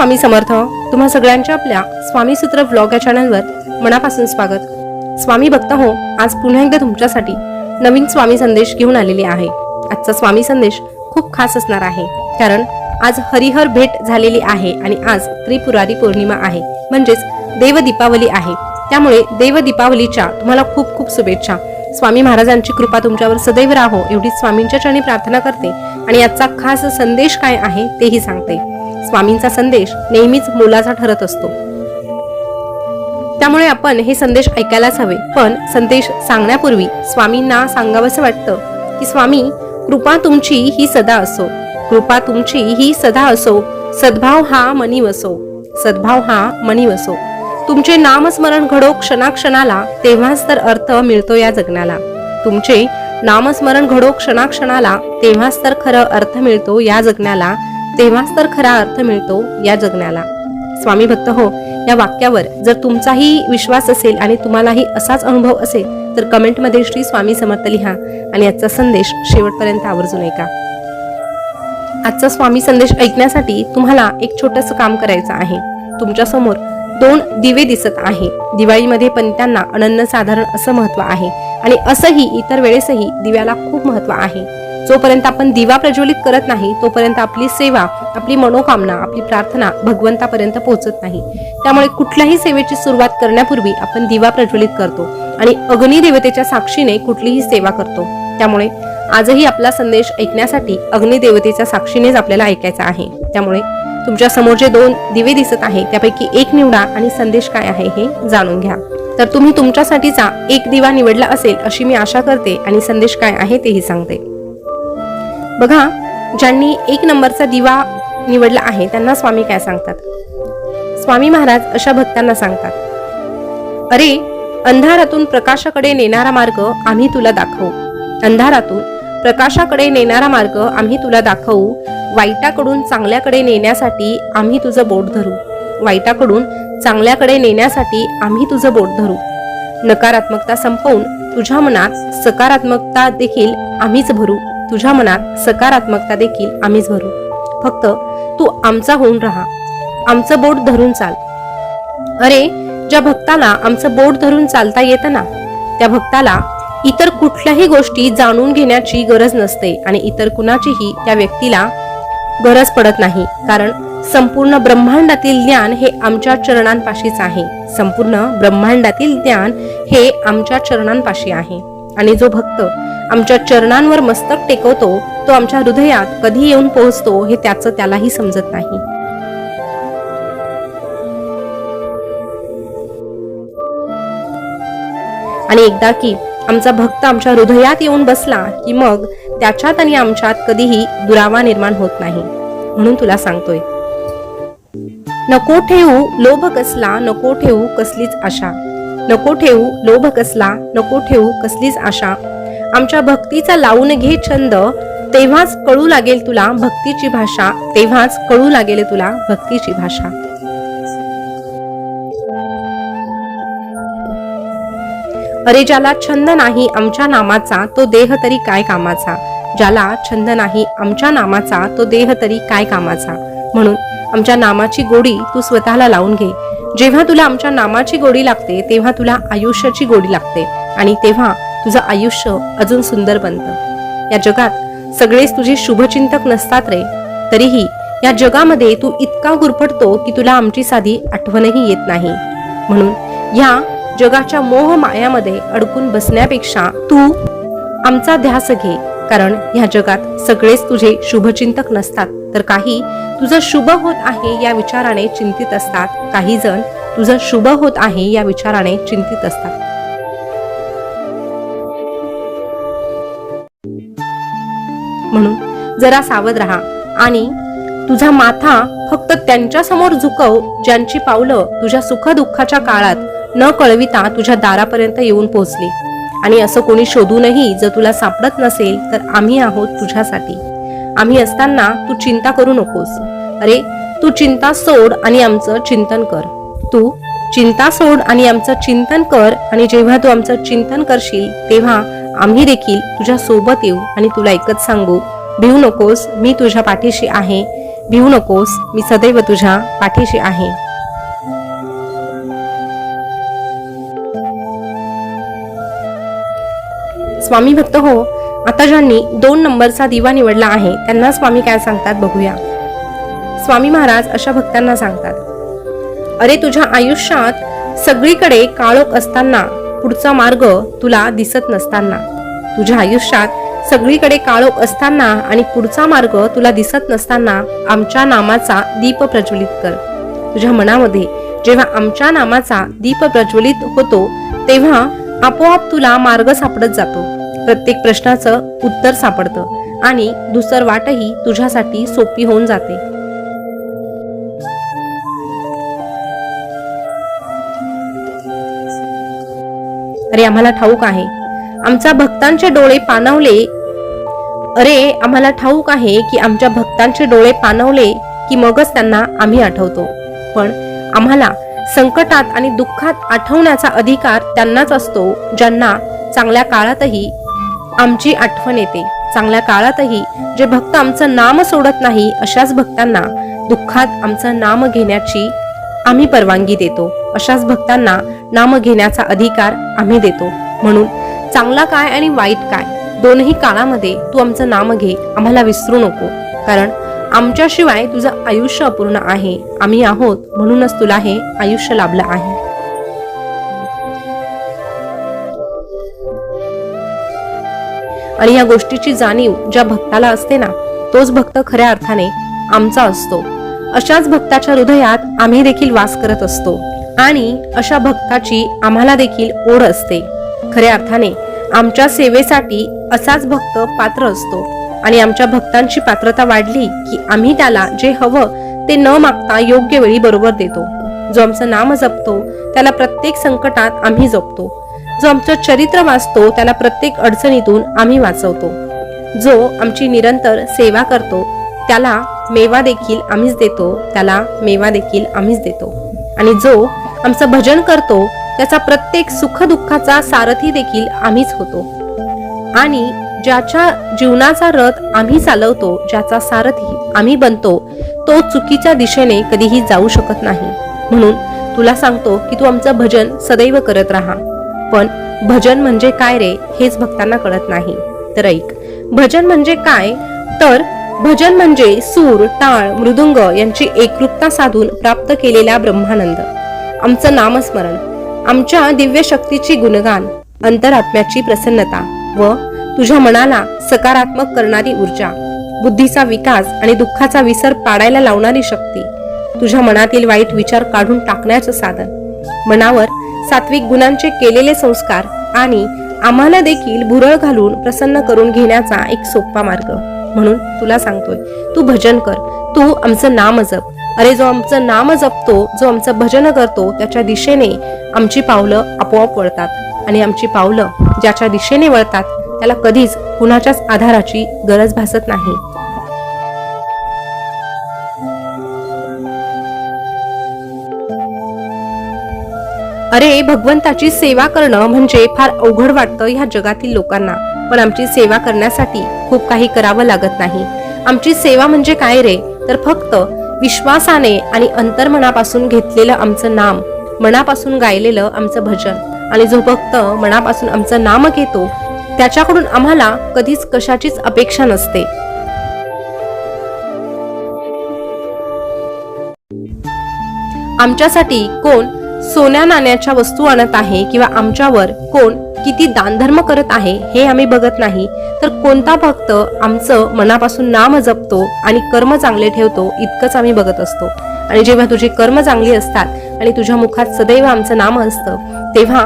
स्वामी समर्थ. तुम्हा सगळ्यांच्या आपल्या स्वामी सूत्र ब्लॉग या चॅनलवर मनापासून स्वागत. स्वामी भक्त हो आज पुन्हा एकदा तुमच्यासाठी नवीन स्वामी संदेश घेऊन आलेले आहे. आजचा स्वामी संदेश खूप खास असणार आहे. कारण आज हरिहर भेट झालेली आहे आणि आज त्रिपुरारी पौर्णिमा आहे. म्हणजेच देव दीपावली आहे. त्यामुळे देव दीपावलीच्या तुम्हाला खूप खूप शुभेच्छा. स्वामी महाराजांची कृपा तुमच्यावर सदैव राहो एवढी स्वामींच्या चरणी प्रार्थना करते आणि आजचा खास संदेश काय आहे तेही सांगते. स्वामींचा संदेश नेहमीच मोलाचा ठरत असतो. त्यामुळे आपण हे संदेश ऐकायलाच हवे. पण संदेश सांगण्यापूर्वी स्वामींना सांगावंसं वाटतं की स्वामी कृपा तुमची ही सदा असो. कृपा तुमची ही सदा असो. सद्भाव हा मनी वसो सद्भाव हा मनी वसो तुमचे नामस्मरण घडो क्षणाक्षणाला. तेव्हाच तर अर्थ मिळतो या जगण्याला. तुमचे नामस्मरण घडो क्षणाक्षणाला. तेव्हाच तर खरं अर्थ मिळतो या जगण्याला. तेव्हाच तर खरा अर्थ मिळतो या जगण्याला. स्वामी भक्त हो या वाक्यावर जर तुमचाही विश्वास असेल आणि तुम्हालाही असाच अनुभव असेल तर कमेंटमध्ये श्री स्वामी समर्थ लिहा आणि आजचा संदेश शेवटपर्यंत आवर्जून ऐका. आजचा स्वामी संदेश ऐकण्यासाठी तुम्हाला एक छोटंसं काम करायचं आहे. तुमच्यासमोर दोन दिवे दिसत आहे. दिवाळीमध्ये पंत्यांना अनन्य साधारण असं महत्त्व आहे आणि असंही इतर वेळेसही दिव्याला खूप महत्त्व आहे. जोपर्यंत आपण दिवा प्रज्वलित करत नाही तोपर्यंत आपली सेवा आपली मनोकामना आपली प्रार्थना भगवंतापर्यंत पोहोचत नाही. त्यामुळे कुठल्याही सेवेची सुरुवात करण्यापूर्वी आपण दिवा प्रज्वलित करतो आणि अग्निदेवतेच्या साक्षीने कुठलीही सेवा करतो. त्यामुळे आजही आपला संदेश ऐकण्यासाठी अग्निदेवतेच्या साक्षीनेच आपल्याला ऐकायचा आहे. त्यामुळे तुमच्यासमोर जे दोन दिवे दिसत आहे त्यापैकी एक निवडा आणि संदेश काय आहे हे जाणून घ्या. तर तुम्ही तुमच्यासाठीचा एक दिवा निवडला असेल अशी मी आशा करते आणि संदेश काय आहे तेही सांगते. बघा ज्यांनी एक नंबरचा दिवा निवडला आहे त्यांना स्वामी काय सांगतात? स्वामी महाराज अशा भक्तांना सांगतात अरे अंधारातून प्रकाशाकडे नेणारा मार्ग आम्ही तुला दाखवू. अंधारातून प्रकाशाकडे नेणारा मार्ग आम्ही तुला दाखवू. वाईटाकडून चांगल्याकडे नेण्यासाठी आम्ही तुझं बोट धरू. वाईटाकडून चांगल्याकडे नेण्यासाठी आम्ही तुझं बोट धरू. नकारात्मकता संपवून तुझ्या मनात सकारात्मकता देखील आम्हीच भरू. तुझ्या मनात सकारात्मकता देखील आम्हीच भरू. फक्त तू आमचा होऊन राहा. आमचं बोट धरून चाल. अरे ज्या भक्ताला आमचं बोट धरून चालता येतं ना त्या भक्ताला इतर कुठल्याही गोष्टी जाणून घेण्याची गरज नसते आणि इतर कुणाचीही त्या व्यक्तीला गरज पडत नाही. कारण संपूर्ण ब्रह्मांडातील ज्ञान हे आमच्या चरणांपाशीच आहे. संपूर्ण ब्रह्मांडातील ज्ञान हे आमच्या चरणांपाशी आहे. आणि जो भक्त आमच्या चरणांवर मस्तक टेकवतो तो आमच्या हृदयात कधी येऊन पोहोचतो हे त्याचं त्यालाही समजत नाही. आणि एकदा की आमचा भक्त आमच्या हृदयात येऊन बसला की मग त्याच्यात आणि आमच्यात कधीही दुरावा निर्माण होत नाही म्हणून तुला सांगतोय. नको ठेवू लोभ कसला नको ठेवू कसलीच आशा. नको ठेवू लोभ कसला नको ठेवू कसलीच आशा. आमच्या भक्तीचा लावून घे छंद तेव्हाच कळू लागेल तुला भक्तीची भाषा तेव्हाच कळू लागेल तुला भक्तीची भाषा. अरे ज्याला छंद नाही आमच्या नामाचा तो देह तरी काय कामाचा? ज्याला छंद नाही आमच्या नामाचा तो देह तरी काय कामाचा? म्हणून आमच्या नामाची गोडी तू स्वतःला लावून घे. जेव्हा तुला आमच्या नामाची गोडी लागते तेव्हा तुला आयुष्याची गोडी लागते. आणि तेव्हा तुझं आयुष्य अजून सुंदर बनतं. या जगात सगळेच तुझे शुभचिंतक नसतात रे. तरीही या जगामध्ये तू इतका गुरफटतो की तुला आमची साधी आठवणही येत नाही. म्हणून या जगाच्या मोह मायामध्ये अडकून बसण्यापेक्षा तू आमचा ध्यास घे. कारण ह्या जगात सगळेच तुझे शुभचिंतक नसतात. तर काही तुझं शुभ होत आहे या विचाराने चिंतित असतात. काही जण तुझं शुभ होत आहे या विचाराने चिंतित असतात. म्हणून जरा सावध राहा आणि तुझा माथा फक्त त्यांच्यासमोर झुकव ज्यांची पावलं तुझ्या सुखदुःखाच्या काळात न कळविता तुझ्या दारापर्यंत येऊन पोहोचली. आणि असं कोणी शोधूनही जर तुला सापडत नसेल तर आम्ही आहोत तुझ्यासाठी. आम्ही असताना तू चिंता करू नकोस. अरे तू चिंता सोड आणि आमचं चिंतन कर. तू चिंता सोड आणि आमचं चिंतन कर आणि जेव्हा तू आमचं चिंतन करशील तेव्हा आम्ही देखील तुझ्या सोबत येऊ आणि तुला एकच सांगू भिवू नकोस मी तुझ्या पाठीशी आहे. भिवू नकोस मी सदैव तुझ्या पाठीशी आहे. स्वामी भक्त हो आता ज्यांनी दोन नंबरचा दिवा निवडला आहे त्यांना स्वामी काय सांगतात बघूया. स्वामी महाराज अशा भक्तांना सांगतात अरे तुझ्या आयुष्यात सगळीकडे काळोख असताना पुढचा मार्ग तुला दिसत नसताना. तुझ्या आयुष्यात सगळीकडे काळोख असताना आणि पुढचा मार्ग तुला दिसत नसताना आमच्या नामाचा दीप प्रज्वलित कर. तुझ्या मनामध्ये जेव्हा आमच्या नामाचा दीप प्रज्वलित होतो तेव्हा आपोआप तुला मार्ग सापडत जातो. प्रत्येक प्रश्नाचं उत्तर सापडतं आणि दुसर वाटही तुझ्यासाठी सोपी होऊन जाते. अरे आम्हाला ठाऊक आहे. आमचा भक्तांचे डोळे पाणवले अरे आम्हाला ठाऊक आहे की आमच्या भक्तांचे डोळे पाणवले की मगच त्यांना आम्ही आठवतो. पण आम्हाला संकटात आणि दुःखात आठवण्याचा अधिकार त्यांनाच असतो ज्यांना चांगल्या काळातही आमची आठवण येते. चांगल्या काळातही जे भक्त आमचं नाम सोडत नाही अशाच भक्तांना दुःखात आमचं नाम घेण्याची आम्ही परवानगी देतो. अशाच भक्तांना नाम घेण्याचा अधिकार आम्ही देतो. म्हणून चांगला काय आणि वाईट काय दोनही काळामध्ये तू आमचं नाम घे आम्हाला विसरू नको. कारण आमच्याशिवाय तुझं आयुष्य अपूर्ण आहे. आम्ही आहोत म्हणूनच तुला हे आयुष्य लाभलं आहे. आणि या गोष्टीची जाणीव ज्या भक्ताला असते ना तोच भक्त खऱ्या अर्थाने आमचा असतो. अशाच भक्ताच्या हृदयात आम्ही देखील वास करत असतो. आणि अशा भक्ताची आम्हाला देखील ओढ असते. खऱ्या अर्थाने आमच्या सेवेसाठी असाच भक्त पात्र असतो आणि आमच्या भक्तांची पात्रता वाढली की आम्ही त्याला जे हवं ते न मागता योग्य वेळी बरोबर देतो. जो आमचं नाम जपतो त्याला प्रत्येक संकटात आम्ही जपतो. जो आमचं चरित्र वाचतो त्याला प्रत्येक अडचणीतून आम्ही वाचवतो. जो आमची निरंतर सेवा करतो त्याला मेवा देखील आम्हीच देतो त्याला मेवा देखील आम्हीच देतो. आणि जो आमचं भजन करतो त्याचा प्रत्येक सुखदुःखाचा सारथी देखील आम्हीच होतो. आणि ज्याच्या जीवनाचा रथ आम्ही चालवतो ज्याचा सारथी आम्ही बनतो तो चुकीच्या दिशेने कधीही जाऊ शकत नाही. म्हणून तुला सांगतो की तू आमचं भजन सदैव करत राहा. पण भजन म्हणजे काय रे हेच भक्तांना कळत नाही. तर ऐक भजन म्हणजे काय? तर भजन म्हणजे सूर टाळ मृदुंग यांची एकरूपता साधून प्राप्त केलेला ब्रह्मानंद. आमचं नामस्मरण आमच्या दिव्य शक्तीची गुणगान अंतरात्म्याची प्रसन्नता व तुझ्या मनाला सकारात्मक करणारी ऊर्जा बुद्धीचा विकास आणि दुःखाचा विसर पाडायला लावणारी शक्ती तुझ्या मनातील वाईट विचार काढून टाकण्याचं साधन मनावर सात्विक गुणांचे केलेले संस्कार आणि आम्हाला देखील भुरळ घालून प्रसन्न करून घेण्याचा एक सोपा मार्ग. म्हणून तुला सांगतोय तू भजन कर तू आमचं नाम जप अरे जो आमचं नाम जपतो जो आमचं भजन करतो त्याच्या दिशेने आमची पावलं आपोआप वळतात. आणि आमची पावलं ज्याच्या दिशेने वळतात त्याला कधीच कुणाच्याच आधाराची गरज भासत नाही. अरे भगवंताची सेवा करणं म्हणजे फार अवघड वाटतं ह्या जगातील लोकांना. पण आमची सेवा करण्यासाठी खूप काही करावं लागत नाही. आमची सेवा म्हणजे काय रे? तर फक्त विश्वासाने आणि अंतर्मनापासून घेतलेलं आमचं नाम मनापासून गायलेलं आमचं भजन आणि जो भक्त मनापासून आमचं नाम घेतो त्याच्याकडून आम्हाला कधीच कशाचीच अपेक्षा नसते. आमच्यासाठी कोण सोन्या नाण्याच्या वस्तू आणत आहे किंवा आमच्यावर कोण किती दानधर्म करत आहे हे आम्ही बघत नाही तर कोणता भक्त आमचं मनापासून नाम जपतो आणि कर्म चांगले ठेवतो इतकंच आम्ही बघत असतो. आणि जेव्हा तुझी कर्म चांगली असतात आणि तुझ्या मुखात सदैव आमचं नाम असतं तेव्हा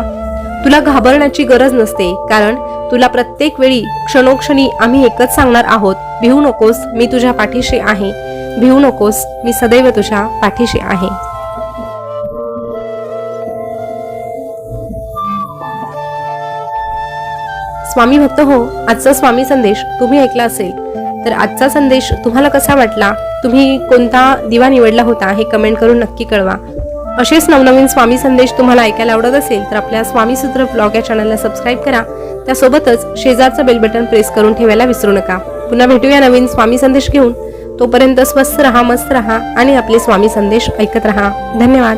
तुला घाबरण्याची गरज नसते कारण तुला प्रत्येक वेळी क्षणोक्षणी आम्ही एकच सांगणार आहोत भिवू नकोस मी तुझ्या पाठीशी आहे भिवू नकोस मी सदैव तुझ्या पाठीशी आहे. स्वामी भक्त हो आजचा स्वामी संदेश तुम्ही ऐकला असेल तर आजचा संदेश तुम्हाला कसा वाटला तुम्ही कोणता दिवा निवडला होता हे कमेंट करून नक्की कळवा. असेच नवनवीन स्वामी संदेश तुम्हाला ऐकायला आवडत असेल तर आपल्या स्वामी सूत्र ब्लॉग या चॅनलला सबस्क्राईब करा. त्यासोबतच शेजारचं बेल बटन प्रेस करून ठेवायला विसरू नका. पुन्हा भेटूया नवीन स्वामी संदेश घेऊन. तोपर्यंत स्वस्त रहा मस्त रहा आणि आपले स्वामी संदेश ऐकत रहा. धन्यवाद.